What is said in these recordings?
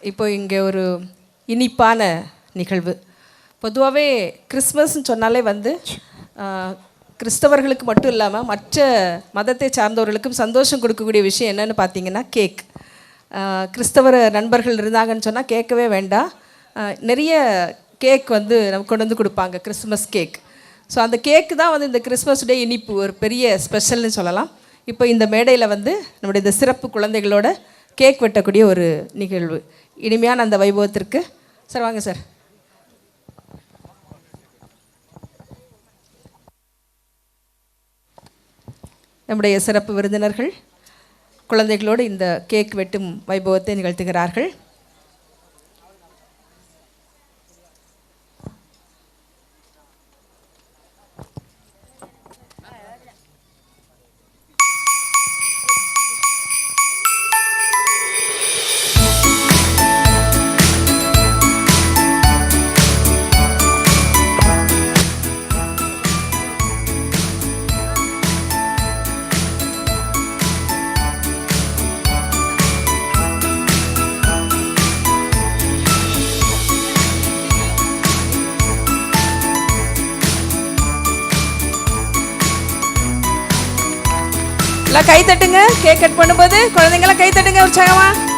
இப்போ இங்கே ஒரு இனிப்பான நிகழ்வு. பொதுவாகவே கிறிஸ்மஸ்ன்னு சொன்னாலே வந்து கிறிஸ்தவர்களுக்கு மட்டும் இல்லாமல் மற்ற மதத்தை சார்ந்தவர்களுக்கும் சந்தோஷம் கொடுக்கக்கூடிய விஷயம் என்னென்னு பார்த்தீங்கன்னா கேக். ஆஹ், கிறிஸ்தவர நண்பர்கள் இருந்தாங்கன்னு சொன்னால் கேட்கவே வேண்டாம். நிறைய கேக் வந்து நமக்கு கொண்டு வந்து கொடுப்பாங்க கிறிஸ்மஸ் கேக். ஸோ அந்த கேக்கு தான் வந்து இந்த கிறிஸ்மஸ் டே இனிப்பு ஒரு பெரிய ஸ்பெஷல்னு சொல்லலாம். இப்போ இந்த மேடையில் வந்து நம்முடைய இந்த சிறப்பு குழந்தைகளோட கேக் வெட்டக்கூடிய ஒரு நிகழ்வு. இனிமையான அந்த வைபவத்திற்கு. சார் வாங்க சார். நம்முடைய சிறப்பு விருந்தினர்கள் குழந்தைகளோடு இந்த கேக் வெட்டும் வைபவத்தை நிகழ்த்துகிறார்கள். எல்லாம் கை தட்டுங்க. கேக் கட் பண்ணும்போது குழந்தைங்களாம் கை தட்டுங்க உற்சாகமாக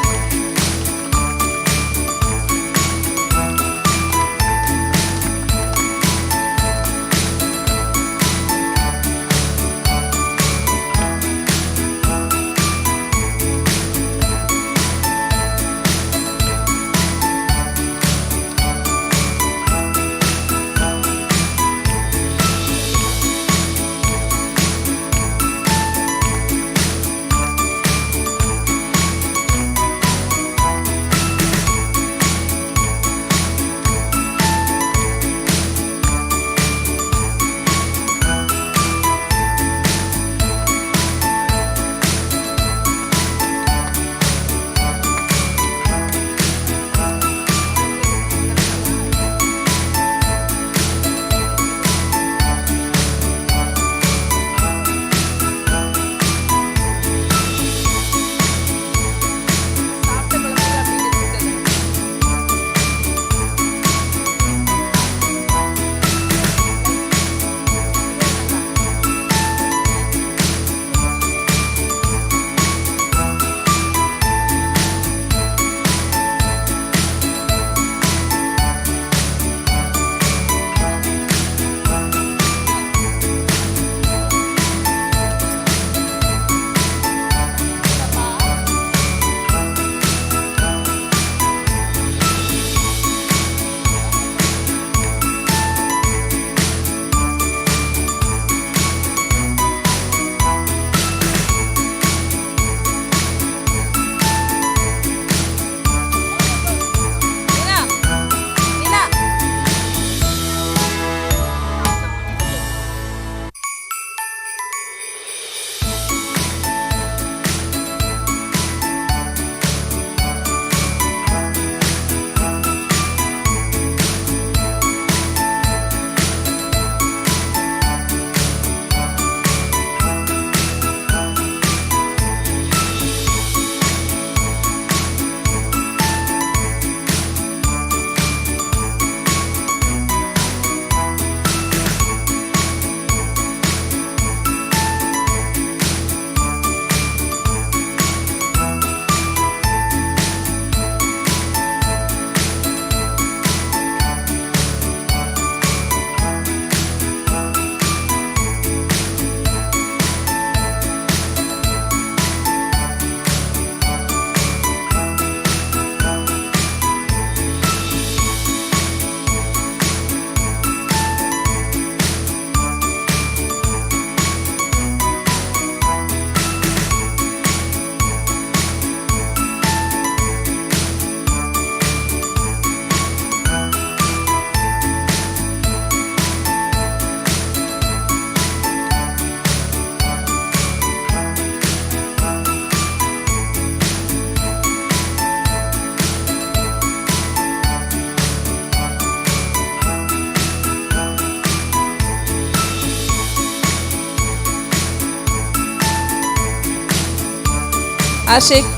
ஆஷிக்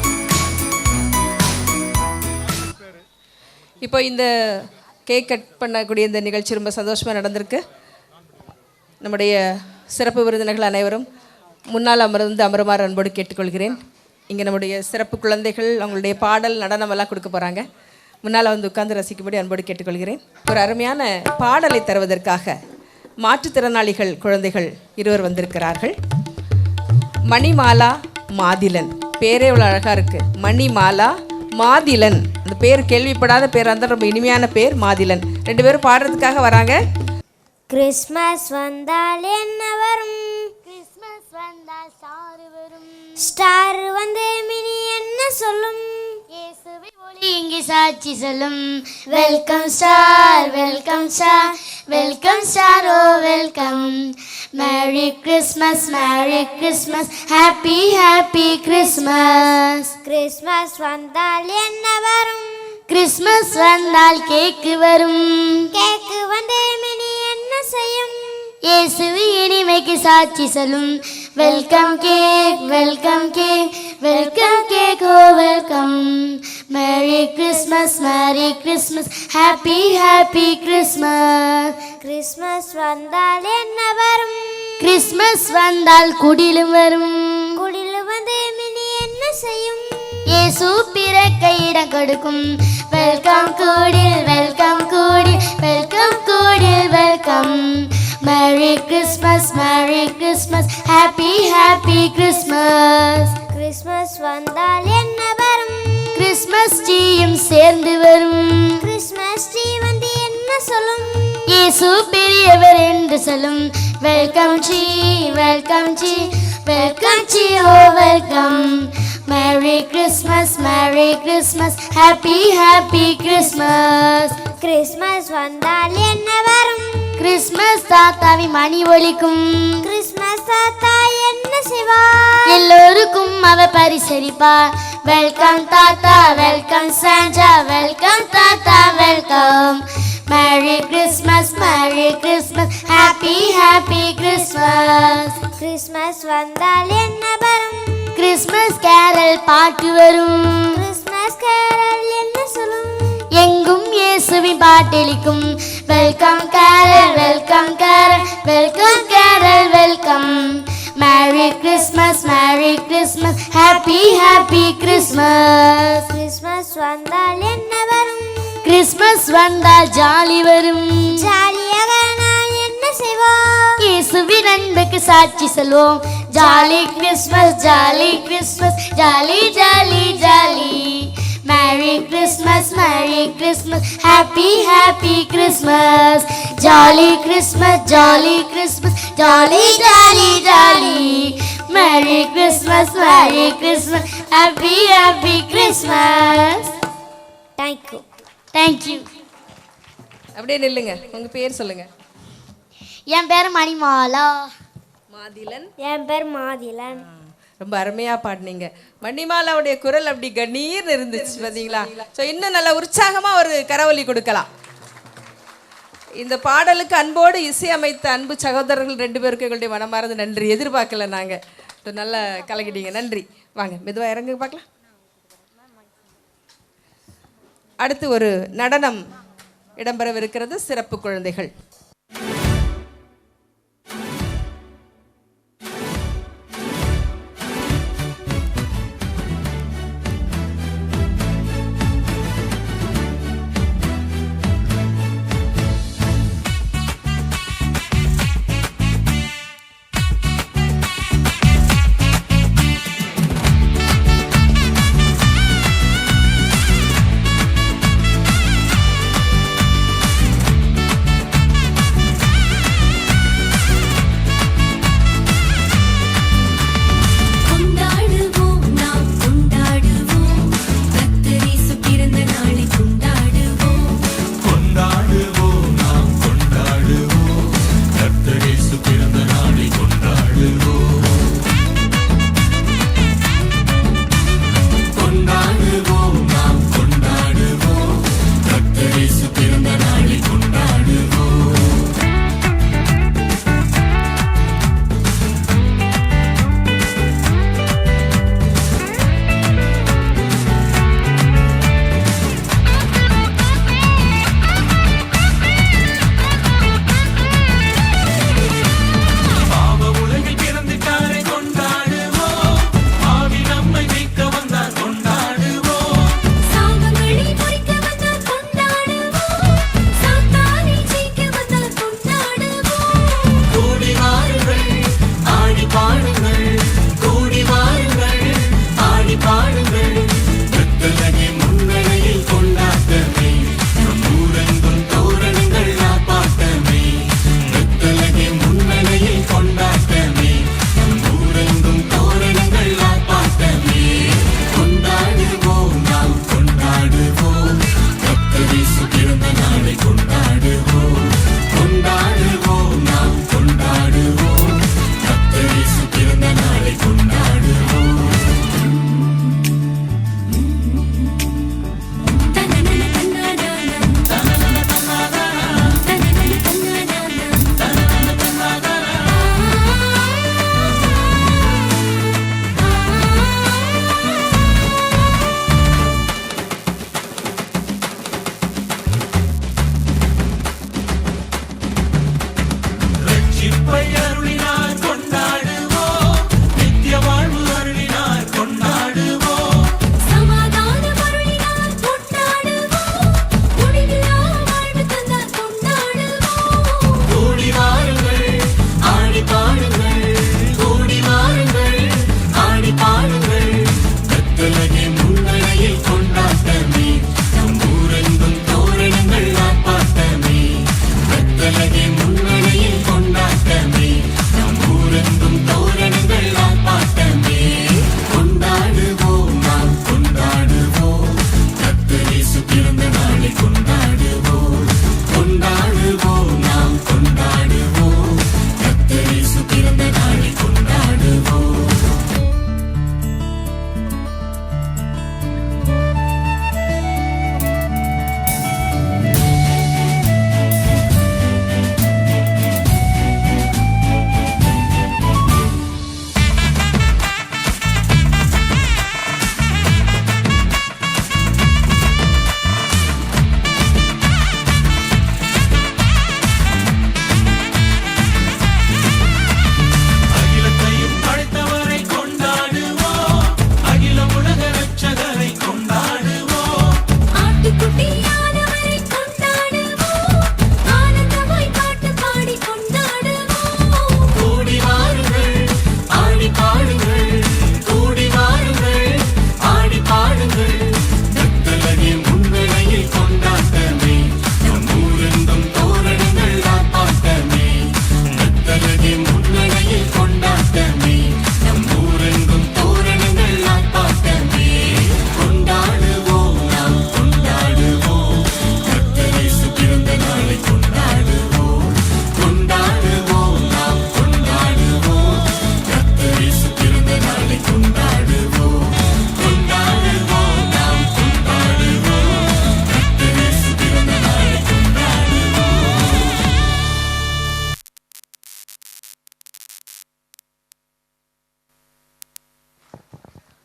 இப்போ இந்த கேக் கட் பண்ணக்கூடிய இந்த நிகழ்ச்சி ரொம்ப சந்தோஷமாக நடந்திருக்கு. நம்முடைய சிறப்பு விருந்தினர்கள் அனைவரும் முன்னால் அமர்ந்து அமருமாறு அன்போடு கேட்டுக்கொள்கிறேன். இங்கே நம்முடைய சிறப்பு குழந்தைகள் அவங்களுடைய பாடல் நடனம் எல்லாம் கொடுக்க போகிறாங்க முன்னால் வந்து உட்கார்ந்து ரசிக்கும்படி அன்போடு கேட்டுக்கொள்கிறேன். ஒரு அருமையான பாடலை தருவதற்காக மாற்றுத்திறனாளிகள் குழந்தைகள் இருவர் வந்திருக்கிறார்கள். மணிமாலா மாதிலன். பேரே இவ்வளோ அழகாக இருக்குது மணிமாலா மாதிலன். அந்த பேர் கேள்விப்படாத பேராக இருந்தால் ரொம்ப இனிமையான பேர் மாதிலன். ரெண்டு பேரும் பாடுறதுக்காக வராங்க. கிறிஸ்மஸ் வந்தால் என்ன வரும்? கிறிஸ்மஸ் வந்தால் சாறு வரும். ஸ்டார் வந்து மினி என்ன சொல்லும்? ஒளி இங்கே சாட்சி சொல்லும். Welcome star welcome star welcome star oh welcome merry Christmas merry Christmas happy happy Christmas Christmas வந்தால் என்ன வரும்? கிறிஸ்மஸ் வந்தால் கேக்கு வரும். கேக்கு வந்து மினி என்ன செய்யும்? இயேசுவி இனிமைக்கு சாட்சி சொல்லும். Welcome cake welcome cake welcome cake oh welcome merry Christmas merry Christmas happy happy Christmas Christmas வந்தால் என்ன வரும் கிறிஸ்மஸ் வந்தால் குடிலும் வரும் குடில் வந்து மினி என்ன செய்யும் இயேசு பிறக்க இடம் கொடுக்கும் வெல்கம் கூடில் வெல்கம் கூடில் welcome கூடில் welcome merry Christmas merry Christmas happy happy Christmas வந்தால் என்ன வரும்? கிறிஸ்மஸ் டீயும் சேர்ந்து வரும். கிறிஸ்மஸ் ட்ரீ வந்து என்ன சொல்லும்? இயேசு பெரியவர் என்று சொல்லும். Welcome see welcome see welcome see oh welcome merry Christmas merry Christmas happy happy Christmas Christmas வந்தால் என்ன வரும்? கிறிஸ்மஸ் தாத்தாவி மணி ஒலிக்கும். கிறிஸ்மஸ் தாத்தா என்ன செய்வார்? எல்லோருக்கும் அவ பரிசரிப்பார் வெல்கம் தாத்தா வெல்கம் சாண்டா வெல்கம் தாத்தா welcome merry Christmas merry Christmas happy happy Christmas Christmas வந்தால் என்ன வரும்? கிறிஸ்மஸ் கேரல் பாட்டு வரும். கிறிஸ்மஸ் கேரல் என்ன சொல்லும்? எங்கும் இயேசுவின் பாட்டெளிக்கும் welcome carol welcome carol welcome carol welcome merry Christmas merry Christmas happy happy Christmas Christmas வந்தால் என்ன வரும்? கிறிஸ்மஸ் வந்தால் ஜாலி வரும். ஜாலியாக நான் என்ன செய்வோம்? இயேசுவின் அன்புக்கு சாட்சி சொல்வோம். Jolly Christmas jolly Christmas jolly jolly jolly. Merry Christmas merry Christmas happy happy Christmas jolly Christmas jolly Christmas jolly jolly jolly merry Christmas merry Christmas happy happy Christmas thank you thank you அப்படியே நில்லுங்க. உங்கள் பேர் சொல்லுங்கள் என் பேர் மணிமாலா. மாதிலன். என் பேர் மாதிலன். ரொம்ப அருமையாக பாடினீங்க. மணிமாலாவுடைய குரல் அப்படி கணீர்னு இருந்துச்சு பார்த்தீங்களா ஸோ இன்னும் நல்ல உற்சாகமாக ஒரு கரவொலி கொடுக்கலாம். இந்த பாடலுக்கு அன்போடு இசையமைத்த அன்பு சகோதரர்கள் ரெண்டு பேருக்கு எங்களுடைய மனமார்ந்து நன்றி. எதிர்பார்க்கல நாங்கள் நல்லா கலக்கிட்டீங்க. நன்றி. வாங்க மெதுவாக இறங்க பார்க்கலாம். அடுத்து ஒரு நடனம் இடம்பெறவிருக்கிறது சிறப்பு குழந்தைகள்.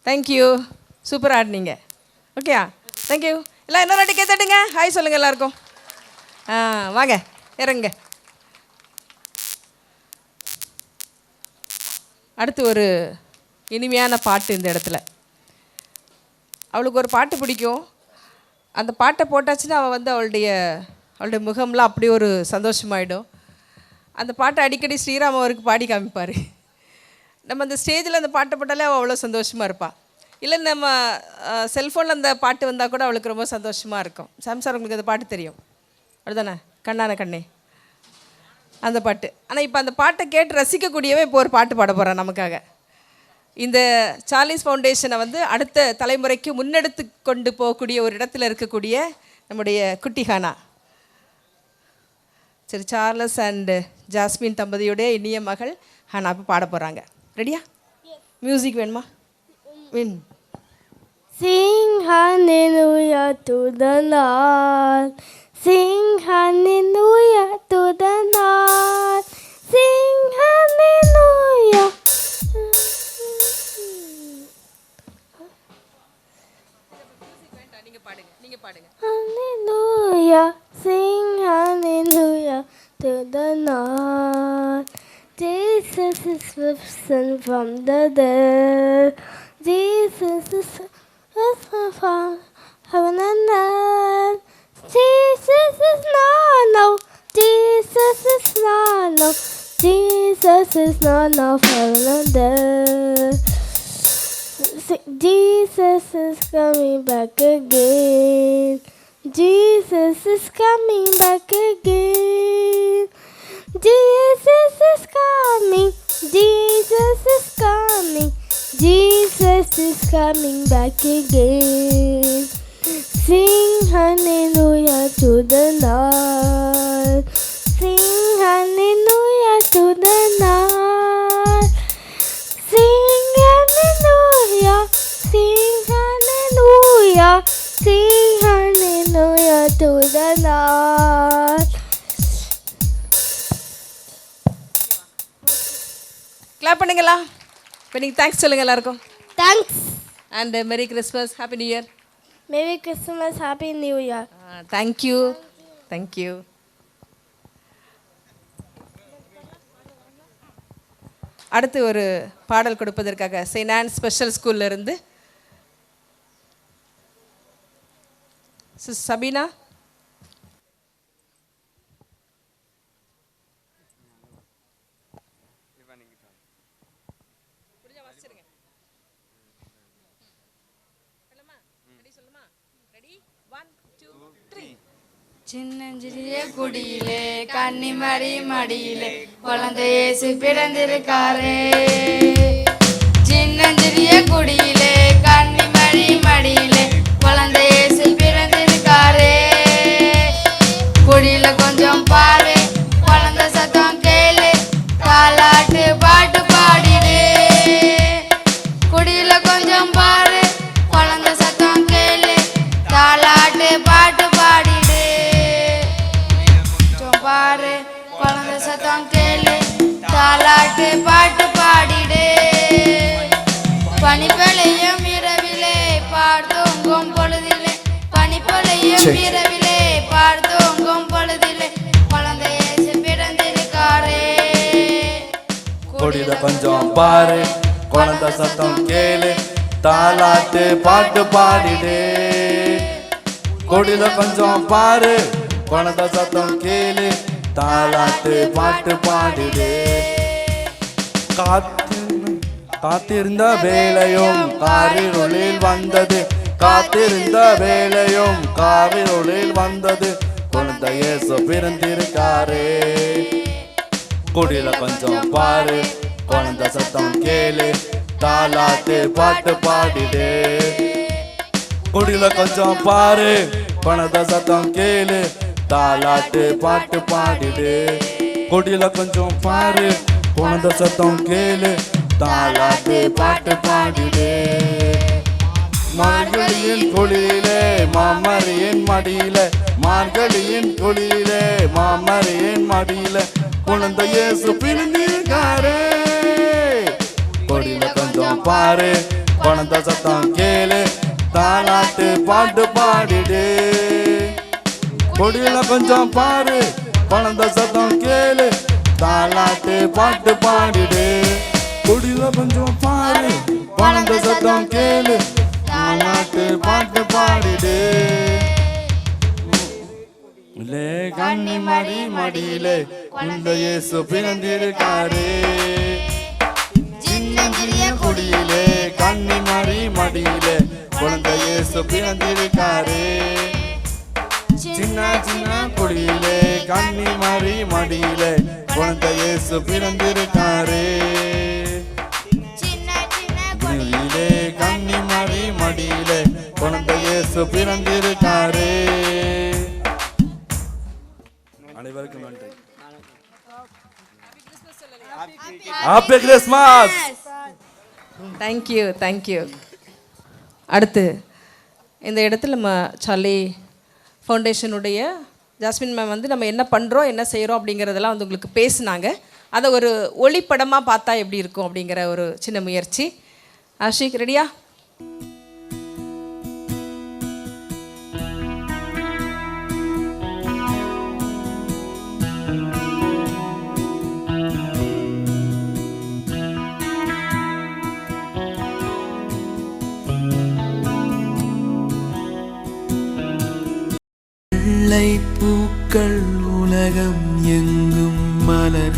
தேங்க்யூ சூப்பர் ஆடினீங்க ஓகேயா தேங்க்யூ எல்லாம் இன்னொரு வாட்டி கேத்துட்டுங்க ஹாய் சொல்லுங்கள் எல்லாருக்கும். ஆ வாங்க. இறங்குங்க. அடுத்து ஒரு இனிமையான பாட்டு இந்த இடத்துல. அவளுக்கு ஒரு பாட்டு பிடிக்கும். அந்த பாட்டை போட்டாச்சுன்னா அவள் வந்து அவளுடைய அவளுடைய முகம்லாம் அப்படி ஒரு சந்தோஷமாயிடும். அந்த பாட்டை அடிக்கடி ஸ்ரீராம் அவருக்கு பாடி காமிப்பார். நம்ம அந்த ஸ்டேஜில் அந்த பாட்டை போட்டாலே அவள் அவ்வளோ சந்தோஷமாக இருப்பாள் இல்லை நம்ம செல்ஃபோனில் அந்த பாட்டு வந்தால் கூட அவளுக்கு ரொம்ப சந்தோஷமாக இருக்கும். சாம்சார் உங்களுக்கு அந்த பாட்டு தெரியும். அப்படிதானே கண்ணான கண்ணே. அந்த பாட்டு. ஆனால் இப்போ அந்த பாட்டை கேட்டு ரசிக்கக்கூடியவே இப்போ ஒரு பாட்டு பாட போகிறான் நமக்காக. இந்த சார்லிஸ் ஃபவுண்டேஷனை வந்து அடுத்த தலைமுறைக்கு முன்னெடுத்து கொண்டு போகக்கூடிய ஒரு இடத்துல இருக்கக்கூடிய நம்முடைய குட்டிஹானா சரி சார்லஸ் அண்டு ஜாஸ்மின் தம்பதியுடைய இனிய மகள் ஹானா இப்போ பாட போகிறாங்க ரெடியா மியூசிக் வேணுமா win Sing hallelujah to the Lord. Sing hallelujah to the Lord. Sing hallelujah. Jesus is coming back again. Sing hallelujah to the Lord. Sing hallelujah to the Lord. Sing hallelujah, sing hallelujah, sing hallelujah to the Lord. Clap பண்ணுங்களா இப்போ நீங்கள் thanks சொல்லுங்கள் எல்லாருக்கும் Thanks. And merry Christmas happy new year Merry Christmas, Happy New Year. Thank you thank you அடுத்து ஒரு பாடல் கொடுப்பதற்காக Saint special ஸ்கூல்ல இருந்து சிஸ் சபீனா சின்னஞ்சிறிய குடியிலே கன்னிமரி மடியிலே குழந்தை இயேசு பிறந்திருக்காரே. சின்னஞ்சிறிய குடியிலே கன்னிமரி மடியிலே குழந்தை தாலாட்டு பாட்டு பாடிடு. பனிப்பளையும் இரவிலே பார்த்தோங்கும் பொழுதிலே. பனிப்பளையும் இரவிலே பார்த்தோங்கும் பொழுதிலே. குழந்தை இயேசு பிறந்திருக்காரே கொடியில கொஞ்சம் பாரு குழந்தை சத்தம் கேளு. தாலாட்டு பாட்டு பாடிடு. கொடியில கொஞ்சம் பாரு குழந்தை சத்தம் கேளு. தாலாட்டு பாட்டு பாடிடு. காத்திருந்து காத்திருந்த வேலையும் காரிருளில் வந்தது. காத்திருந்த வேலையும் காரிருளில் வந்தது. குழந்தையே இயேசு பிறந்திருக்காரே. குடியில கொஞ்சம் பாரு குழந்த சத்தம் கேளு தாலாத்து பாட்டு பாடிடு. குடியில கொஞ்சம் பாரு பணத சத்தம் கேளு தாலாட்டு பாட்டு பாடிடு. குடியில கொஞ்சம் பாரு குழந்தை சத்தம் கேளு. தாலாட்டு பாட்டு பாடிடே. மார்கழியின் குளிரிலே மாமரியின் மடியில. மார்கழியின் குளிரிலே மாமரியின் மடியில. குழந்தை இயேசு பிரிந்திருக்காரே. கொடியில கொஞ்சம் பாரு. குழந்த சத்தம் கேளு. தாலாட்டு பாட்டு பாடிடு. கொடியில கொஞ்சம் பாரு. குழந்த சத்தம் கேளு. தாலாட்டு பாட்டு பாடிடு கொடியில கொஞ்சம் பாரு குழந்தை சத்தம் கேளு. தாலாட்டு பாட்டு பாடிடு கண்ணி மடி மடியிலே இந்த இயேசு பிறந்திருக்காரே. சின்னஞ்சிறிய குடியிலே கண்ணி மடி மடியிலே குழந்தை இயேசு பிறந்திருக்காரே. சின்ன சின்ன குடியிலே கண்ணி மறி மடியிலே குழந்தை இயேசு பிறந்திருக்காரே. சின்ன சின்ன குடியிலே கண்ணி மறி மடியிலே குழந்தை இயேசு பிறந்திருக்காரே. அனைவருக்கும் நன்றி. ஹாப்பி கிறிஸ்மஸ் தேங்க்யூ தேங்க்யூ அடுத்து இந்த இடத்துல நம்ம சார்லி ஃபவுண்டேஷனுடைய ஜாஸ்மின் மேம் வந்து நம்ம என்ன பண்ணுறோம் என்ன செய்கிறோம் அப்படிங்கிறதெல்லாம் வந்து உங்களுக்கு பேசுனாங்க. அதை ஒரு ஒளிப்படமாக பார்த்தா எப்படி இருக்கும் அப்படிங்கிற ஒரு சின்ன முயற்சி. ஆஷிக் ரெடியா வெள்ளை பூக்கள் உலகம் எங்கும் மலர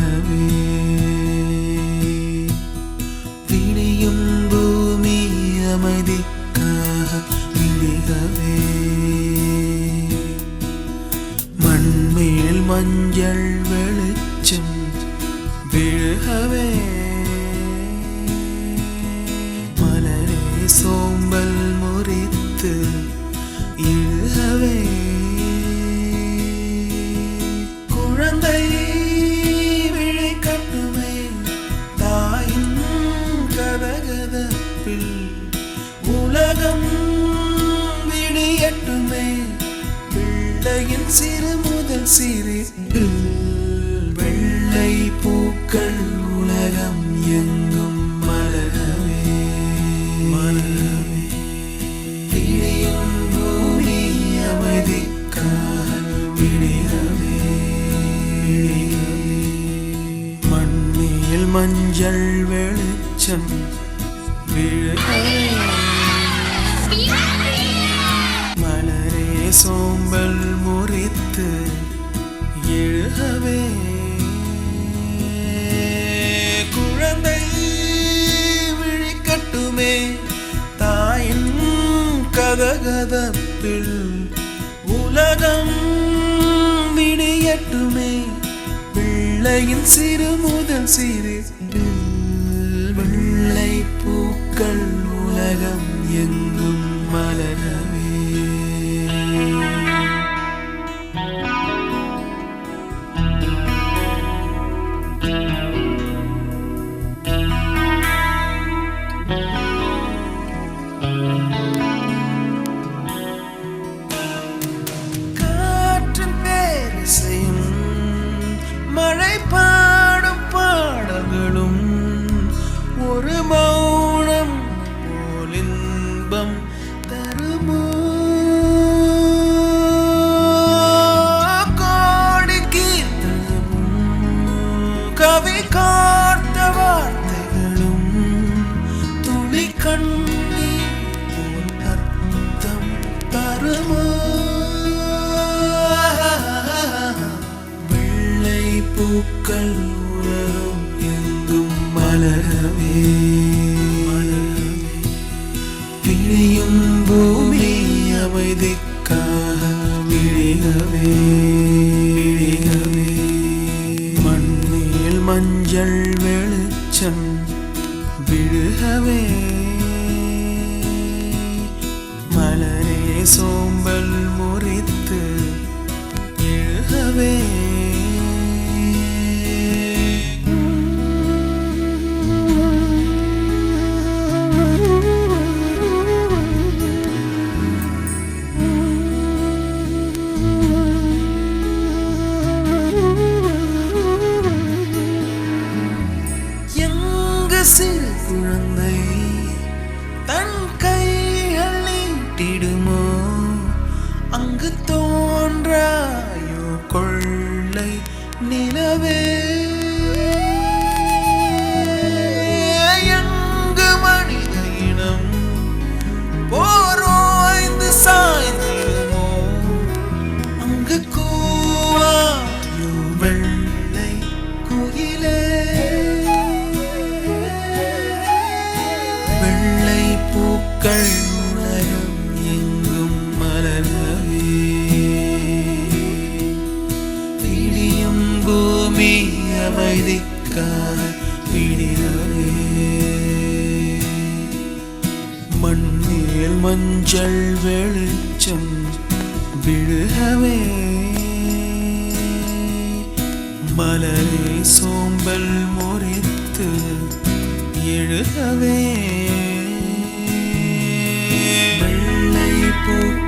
Listen பூக்கள் உலகம் எங்கும் மலரவே பிழையும் பூமி அமைதிக்காக விழிகவே விழிகவே. மண்ணில் மஞ்சள் வெளிச்சம் விழுகவே. மலரே சோம் விடியலே மண்ணில் மஞ்சள் வெளிச்சம் விழுகவே. மலரே சோம்பல் முறித்து எழுகவே. வெள்ளை பூ